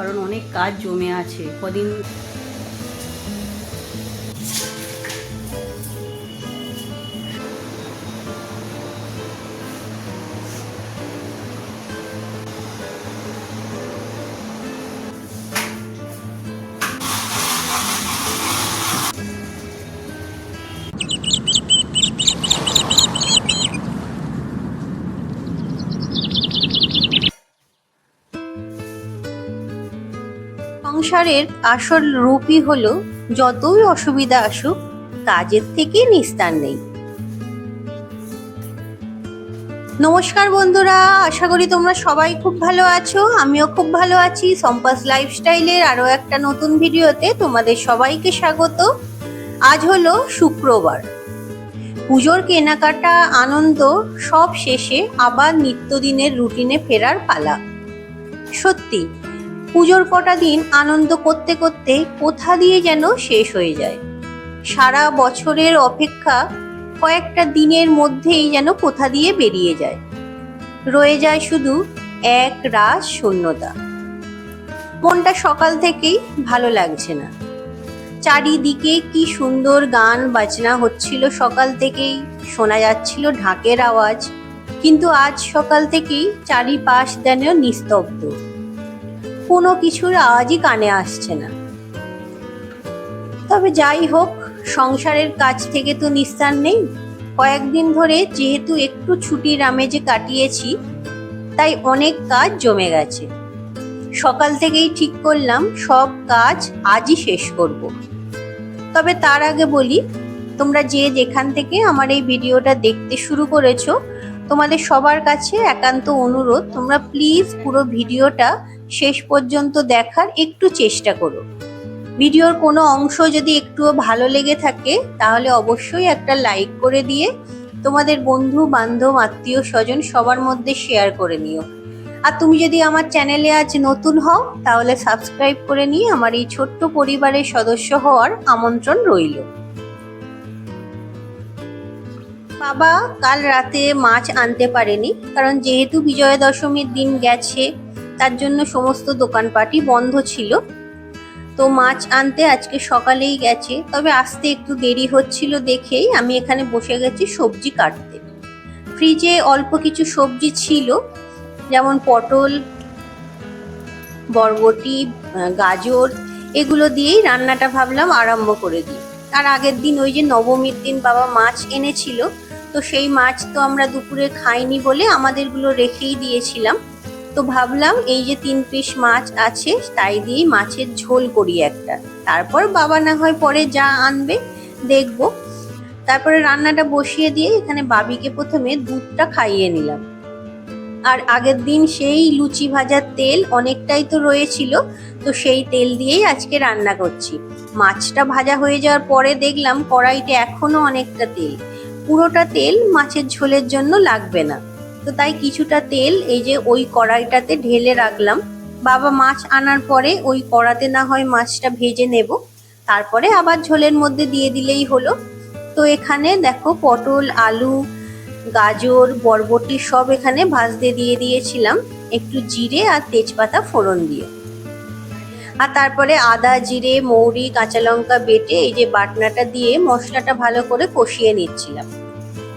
কারণ অনেক কাজ জমে আছে। কদিন সংসারের আসল রূপই হলো, যতই অসুবিধা আসুক, কাজের থেকে নিস্তার নেই। নমস্কার বন্ধুরা, আশা করি তোমরা সবাই খুব ভালো আছো, আমিও খুব ভালো আছি। সম্পাস লাইফস্টাইলের আরও একটা নতুন ভিডিওতে তোমাদের সবাইকে স্বাগত। আজ হলো শুক্রবার। পুজোর কেনাকাটা আনন্দ সব শেষে আবার নিত্যদিনের রুটিনে ফেরার পালা। সত্যি পুজোর কটা দিন আনন্দ করতে করতে কোথা দিয়ে যেন শেষ হয়ে যায়। সারা বছরের অপেক্ষা কয়েকটা দিনের মধ্যেই যেন কোথা দিয়ে বেরিয়ে যায়। রয়ে যায় শুধু এক রাস শূন্যতা। মনটা সকাল থেকেই ভালো লাগছে না। চারিদিকে কি সুন্দর গান বাজনা হচ্ছিল সকাল থেকেই, শোনা যাচ্ছিল ঢাকের আওয়াজ, কিন্তু আজ সকাল থেকেই চারিপাশ যেন নিস্তব্ধ। কোনো কিছুর আওয়াজই কানে আসছে না। তবে যাই হোক, সংসারের কাজ থেকে তো নিস্তার নেই। কয়েকদিন ধরে যেহেতু একটু ছুটির আমেজে কাটিয়েছি, তাই অনেক কাজ জমে গেছে। সকাল থেকেই ঠিক করলাম, সব কাজ আজই শেষ করব। তবে তার আগে বলি, তোমরা যে যেখান থেকে আমার এই ভিডিওটা দেখতে শুরু করেছ, তোমাদের সবার কাছে একান্ত অনুরোধ, তোমরা প্লিজ পুরো ভিডিওটা শেষ পর্যন্ত দেখার একটু চেষ্টা করো। ভিডিওর কোনো অংশ যদি একটুও ভালো লেগে থাকে, তাহলে অবশ্যই একটা লাইক করে দিয়ে তোমাদের বন্ধু, বান্ধব, আত্মীয়, স্বজন সবার মধ্যে শেয়ার করে নিও। আর তুমি যদি আমার চ্যানেলে আজ নতুন হও, তাহলে সাবস্ক্রাইব করে নিয়ে আমার এই ছোট্ট পরিবারের সদস্য হওয়ার আমন্ত্রণ রইল। বাবা কাল রাতে মাছ আনতে পারেনি, কারণ যেহেতু বিজয়া দশমীর দিন গেছে তার জন্য সমস্ত দোকানপাটই বন্ধ ছিল। তো মাছ আনতে আজকে সকালেই গেছে, তবে আসতে একটু দেরি হচ্ছিল দেখেই আমি এখানে বসে গেছি সবজি কাটতে। ফ্রিজে অল্প কিছু সবজি ছিল, যেমন পটল, বরবটি গাজর, এগুলো দিয়েই রান্নাটা ভাবলাম আরম্ভ করে দিই। আর আগের দিন ওই যে নবমীর দিন বাবা মাছ এনেছিল, তো সেই মাছ তো আমরা দুপুরে খাইনি বলে আমাদেরগুলো রেখেই দিয়েছিলাম। তো ভাবলাম এই যে তিন পিস মাছ আছে, তাই দিয়েই মাছের ঝোল করি একটা। তারপর বাবা না হয় পরে যা আনবে দেখব। তারপরে রান্নাটা বসিয়ে দিয়ে এখানে বাবিকে প্রথমে দুধটা খাইয়ে নিলাম। আর আগের দিন সেই লুচি ভাজার তেল অনেকটাই তো রয়েছিল, তো সেই তেল দিয়েই আজকে রান্না করছি। মাছটা ভাজা হয়ে যাওয়ার পরে দেখলাম কড়াইতে এখনও অনেকটা তেল। পুরোটা তেল মাছের ঝোলের জন্য লাগবে না। তো তাই কিছুটা তেল এই যে ওই কড়াইটাতে ঢেলে রাখলাম। বাবা মাছ আনার পরে ওই কড়াতে না হয় মাছটা ভেজে নেব। তারপরে আবার ঝোলের মধ্যে দিয়ে দিলেই হলো। তো এখানে দেখো পটল, আলু, গাজর, বরবটি সব এখানে ভাজতে দিয়ে দিয়েছিলাম। একটু জিরে আর তেজপাতা ফোড়ন দিয়ে। আর তারপরে আদা, জিরে, মৌরি, কাঁচা লঙ্কা বেটে এই যে বাটনাটা দিয়ে মশলাটা ভালো করে কষিয়ে নিচ্ছিলাম।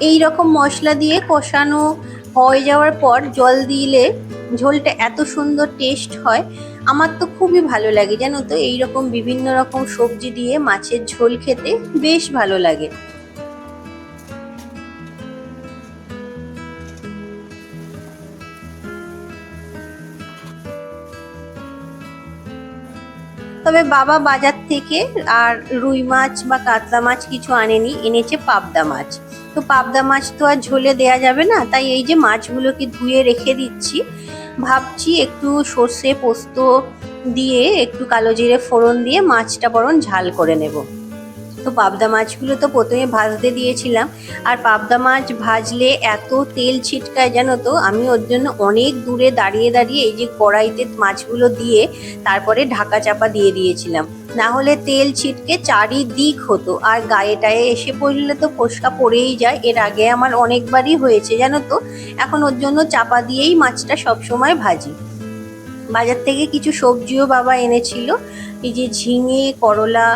এই রকম মশলা দিয়ে কষানো হয়ে যাওয়ার পর জল দিলে ঝোলটা এত সুন্দর টেস্ট হয়, আমার তো খুবই ভালো লাগে, জানো তো? এই রকম বিভিন্ন রকম সবজি দিয়ে মাছের ঝোল খেতে বেশ ভালো লাগে। তবে বাবা বাজার থেকে আর রুই মাছ বা কাতলা মাছ কিছু আনেনি, এনেছে পাবদা মাছ। তো পাবদা মাছ তো আর ঝোলে দেয়া যাবে না, তাই এই যে মাছগুলোকে ধুয়ে রেখে দিচ্ছি। ভাবছি একটু সর্ষে পোস্ত দিয়ে, একটু কালো জিরে ফোড়ন দিয়ে মাছটা বরং ঝাল করে নেব। তো পাবদা মাছগুলো তো প্রথমে ভাজতে দিয়েছিলাম। আর পাবদা মাছ ভাজলে এত তেল ছিটকায় জানো তো? আমি ওর জন্য অনেক দূরে দাঁড়িয়ে দাঁড়িয়ে এই যে কড়াইতে মাছগুলো দিয়ে তারপরে ঢাকা চাপা দিয়ে দিয়েছিলাম। না হলে তেল ছিটকে চারিদিক হতো। আর গায়ে টায়ে এসে পড়লে তো ফোসকা পড়েই যায়। এর আগে আমার অনেকবারই হয়েছে জানো তো? এখন ওর জন্য চাপা দিয়েই মাছটা সবসময় ভাজি। বাজার থেকে কিছু সবজিও বাবা এনেছিল। এই যে ঝিঙে, করলা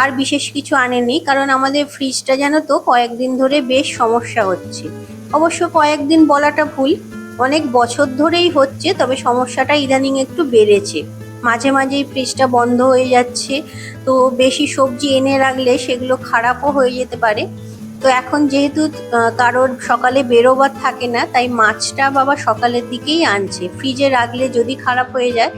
আর বিশেষ কিছু আনেনি কারণ আমাদের ফ্রিজটা জানো তো কয়েকদিন ধরে বেশ সমস্যা হচ্ছে। অবশ্য কয়েকদিন বলাটা ভুল, অনেক বছর ধরেই হচ্ছে, তবে সমস্যাটা ইদানিং একটু বেড়েছে। মাঝে মাঝেই ফ্রিজটা বন্ধ হয়ে যাচ্ছে, তো বেশি সবজি এনে রাখলে সেগুলো খারাপও হয়ে যেতে পারে। তো এখন যেহেতু কারোর সকালে বেরোবার থাকে না, তাই মাছটা বাবা সকালের দিকেই আনছে। ফ্রিজে রাখলে যদি খারাপ হয়ে যায়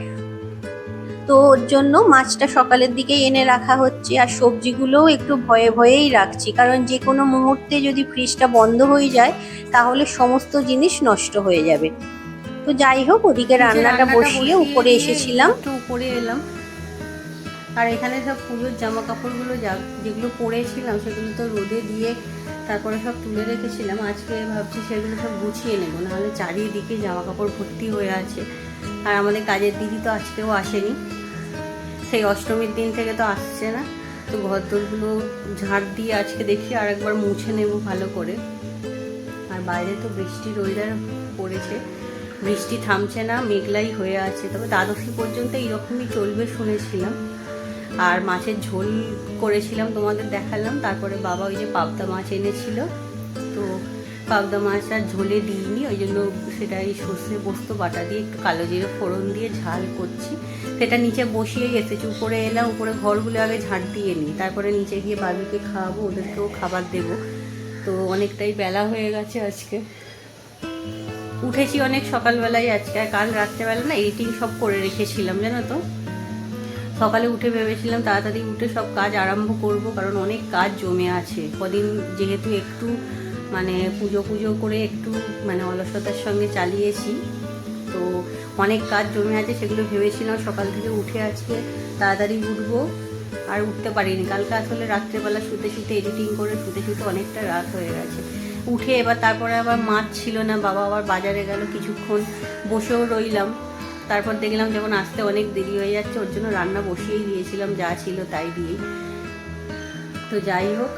তো ওর জন্য মাছটা সকালের দিকেই এনে রাখা হচ্ছে আর সবজিগুলোও একটু ভয়ে ভয়েই রাখছি। কারণ যে কোনো মুহূর্তে যদি ফ্রিজটা বন্ধ হয়ে যায় তাহলে সমস্ত জিনিস নষ্ট হয়ে যাবে। তো যাই হোক ওদিকে রান্নাটা বসিয়ে উপরে এসেছিলাম। একটু উপরে এলাম। আর এখানে সব পুজোর জামা কাপড়গুলো যা যেগুলো পরেছিলাম সেগুলো তো রোদে দিয়ে তারপরে সব তুলে রেখেছিলাম। আজকে ভাবছি সেগুলো সব গুছিয়ে নেব। নাহলে চারিদিকে জামা কাপড় ভর্তি হয়ে আছে। আর আমাদের কাজের দিদি তো আজকেও আসেনি। সেই অষ্টমীর দিন থেকে তো আসছে না। তো ঘরদোরগুলো ঝাড় দিয়ে আজকে দেখি আর একবার মুছে নেব ভালো করে। আর বাইরে তো বৃষ্টির ওয়েদার পড়েছে। বৃষ্টি থামছে না, মেঘলাই হয়ে আছে। তবে দ্বাদশী পর্যন্ত এইরকমই চলবে শুনেছিলাম। আর মাছের ঝোল করেছিলাম তোমাদের দেখালাম। তারপরে বাবা ওই যে পাবদা মাছ এনেছিল। তো পাবদা মাছ আর ঝোলে দিইনি, ওই জন্য সেটা এই সর্ষে পোস্ত, বাটা দিয়ে একটু কালো জিরে ফোড়ন দিয়ে ঝাল করছি। সেটা নিচে বসিয়ে এসেছি, উপরে এলাম, উপরে ঘরগুলো আগে ঝাঁট দিয়ে নিই, তারপরে নিচে গিয়ে বাবিকে খাওয়াবো, ওদেরকেও খাবার দেবো। তো অনেকটাই বেলা হয়ে গেছে আজকে। উঠেছি অনেক সকালবেলায় আজকে, আর কাল রাত্রেবেলা না এডিটিং সব করে রেখেছিলাম, জানো তো? সকালে উঠে ভেবেছিলাম তাড়াতাড়ি উঠে সব কাজ আরম্ভ করব, কারণ অনেক কাজ জমে আছে। কদিন যেহেতু একটু মানে পুজো পুজো করে একটু মানে অলসতার সঙ্গে চালিয়েছি। তো অনেক কাজ জমে আছে, সেগুলো ভেবেছিলাম সকাল থেকে উঠে আজকে তাড়াতাড়ি উঠবো, আর উঠতে পারিনি। কালকে আসলে রাত্রেবেলা শুতে শুতে এডিটিং করে শুতে শুতে অনেকটা রাত হয়ে গেছে। উঠে এবার তারপরে আবার মাছ ছিল না, বাবা আবার বাজারে গেল, কিছুক্ষণ বসেও রইলাম। তারপর দেখলাম যখন আসতে অনেক দেরি হয়ে যাচ্ছে, ওর জন্য রান্না বসিয়েই দিয়েছিলাম, যা ছিল তাই দিয়েই। তো যাই হোক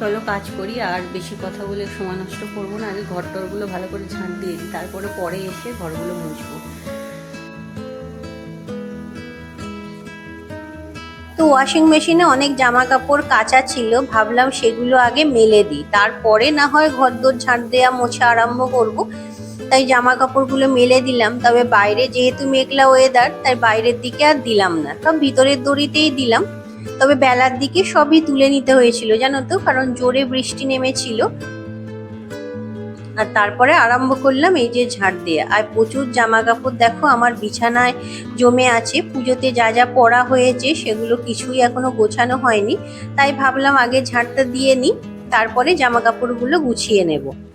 চলো কাজ করি, আর বেশি কথা বলে সময় নষ্ট করব না। আগে ঘর টরগুলো ভালো করে ঝাঁট দিয়ে দিই, তারপরে পরে এসে ঘরগুলো মুছবো। তো ওয়াশিং মেশিনে অনেক জামা কাপড় কাঁচা ছিল, ভাবলাম সেগুলো আগে মেলে দিই। তারপরে না হয় ঘর দোর ঝাঁট দেওয়া মোছা আরম্ভ করব। তাই জামা কাপড়গুলো মেলে দিলাম, তবে বাইরে যেহেতু মেঘলা ওয়েদার তাই বাইরের দিকে আর দিলাম না। সব ভিতরের দড়িতেই দিলাম। তবে বেলার দিকে সবই তুলে নিতে হয়েছিল, জানো তো? কারণ জোরে বৃষ্টি নেমেছিল। আর তারপরে আরম্ভ করলাম এই যে ঝাড় দেয়া। আর প্রচুর জামা কাপড় দেখো, আমার বিছানায় জমে আছে। পুজোতে যা যা পড়া হয়েছে, সেগুলো কিছুই এখনও গোছানো হয়নি। তাই ভাবলাম আগে ঝাড়টা দিয়ে নিই, তারপরে জামা কাপড়গুলো গুছিয়ে নেব।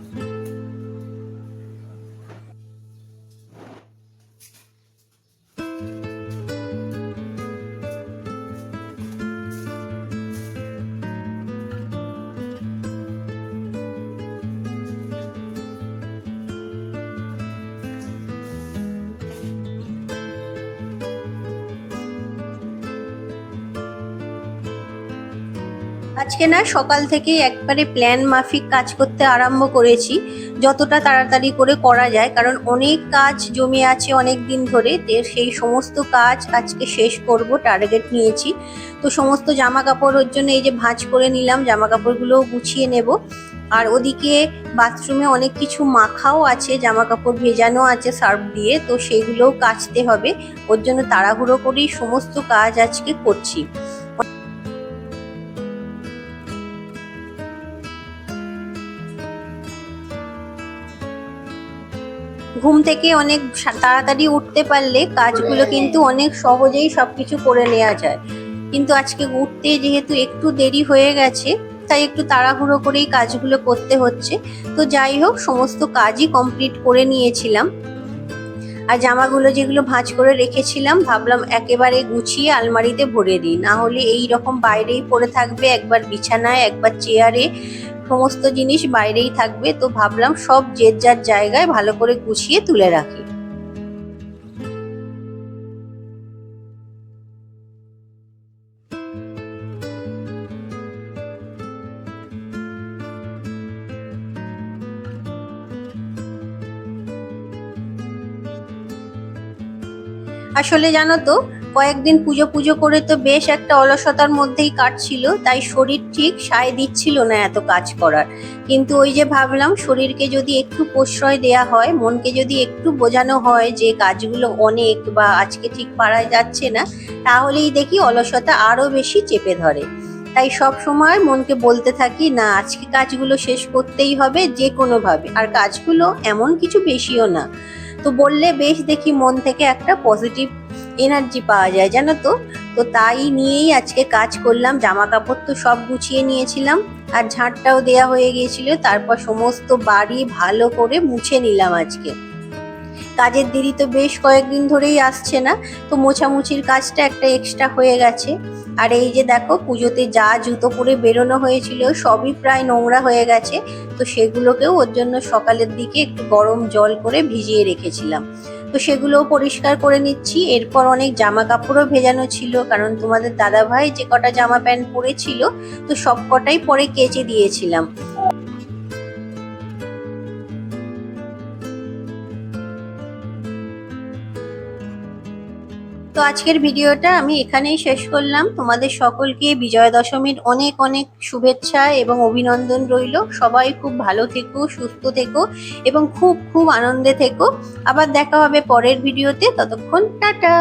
আজকে না, সকাল থেকে একবারে প্ল্যান মাফিক কাজ করতে আরম্ভ করেছি। যতটা তাড়াতাড়ি করে করা যায়, কারণ অনেক কাজ জমে আছে অনেক দিন ধরে সেই সমস্ত কাজ আজকে শেষ করব টার্গেট নিয়েছি। তো সমস্ত জামা কাপড়ের জন্য এই যে ভাঁজ করে নিলাম জামা কাপড়গুলোও গুছিয়ে নেব। আর ওদিকে বাথরুমে অনেক কিছু মাখাও আছে জামা কাপড় ভেজানো আছে সার্ফ দিয়ে, তো সেগুলোও কাচতে হবে। ওর জন্য তাড়াহুড়ো করেই সমস্ত কাজ আজকে করছি। ঘুম থেকে অনেক তাড়াতাড়ি উঠতে পারলে কাজগুলো কিন্তু অনেক সহজেই সবকিছু করে নেওয়া যায়। কিন্তু আজকে উঠতে যেহেতু একটু দেরি হয়ে গেছে, তাই একটু তাড়াহুড়ো করেই কাজগুলো করতে হচ্ছে। তো যাই হোক, সমস্ত কাজই কমপ্লিট করে নিয়েছিলাম। আর জামাগুলো যেগুলো ভাঁজ করে রেখেছিলাম, ভাবলাম একেবারে গুছিয়ে আলমারিতে ভরে দিই। না হলে এই রকম বাইরেই পড়ে থাকবে, একবার বিছানায়, একবার চেয়ারে। সমস্ত জিনিস বাইরেই থাকবে, তো ভাবলাম সব যে যার জায়গায় ভালো করে গুছিয়ে তুলে রাখি। আসলে জানো তো কয়েকদিন পুজো পুজো করে তো বেশ একটা অলসতার মধ্যেই কাটছিল, তাই শরীর ঠিক সায় দিচ্ছিল না এত কাজ করার। কিন্তু ওই যে ভাবলাম শরীরকে যদি একটু প্রশ্রয় দেয়া হয়, মনকে যদি একটু বোঝানো হয় যে কাজগুলো অনেক বা আজকে ঠিক পারা যাচ্ছে না, তাহলেই দেখি অলসতা আরও বেশি চেপে ধরে। তাই সব সময় মনকে বলতে থাকি, না, আজকে কাজগুলো শেষ করতেই হবে যে কোনোভাবে আর কাজগুলো এমন কিছু বেশিও না। তো বললে বেশ দেখি মন থেকে একটা পজিটিভ এনার্জি পাওয়া যায়, জানো তো? তো তাই নিয়েই আজকে কাজ করলাম জামা কাপড় তো সব গুছিয়ে নিয়েছিলাম আর ঝাঁটটাও দেয়া হয়ে গিয়েছিল, তারপর সমস্ত বাড়ি ভালো করে মুছে নিলাম আজকে। কাজের দেরি তো বেশ কয়েকদিন ধরেই আসছে না, তো মোছামুছির কাজটা একটা এক্সট্রা হয়ে গেছে। আর এই যে দেখো, পুজোতে যা জুতো পরে বেরোনো হয়েছিল, সবই প্রায় নোংরা হয়ে গেছে, তো সেগুলোকেও ওর জন্য সকালের দিকে একটু গরম জল করে ভিজিয়ে রেখেছিলাম। তো সেগুলোও পরিষ্কার করে নিচ্ছি। এরপর অনেক জামা কাপড়ও ভেজানো ছিল, কারণ তোমাদের দাদা ভাই যে কটা জামা প্যান্ট পরেছিল, তো সব কটাই পরে কেচে দিয়েছিলাম। তো আজকের ভিডিওটা আমি এখানেই শেষ করলাম। তোমাদের সকলকে বিজয়া দশমীর অনেক অনেক শুভেচ্ছা এবং অভিনন্দন রইল। সবাই খুব ভালো থেকো, সুস্থ থেকো এবং খুব খুব আনন্দে থেকো। আবার দেখা হবে পরের ভিডিওতে। ততক্ষণ টাটা।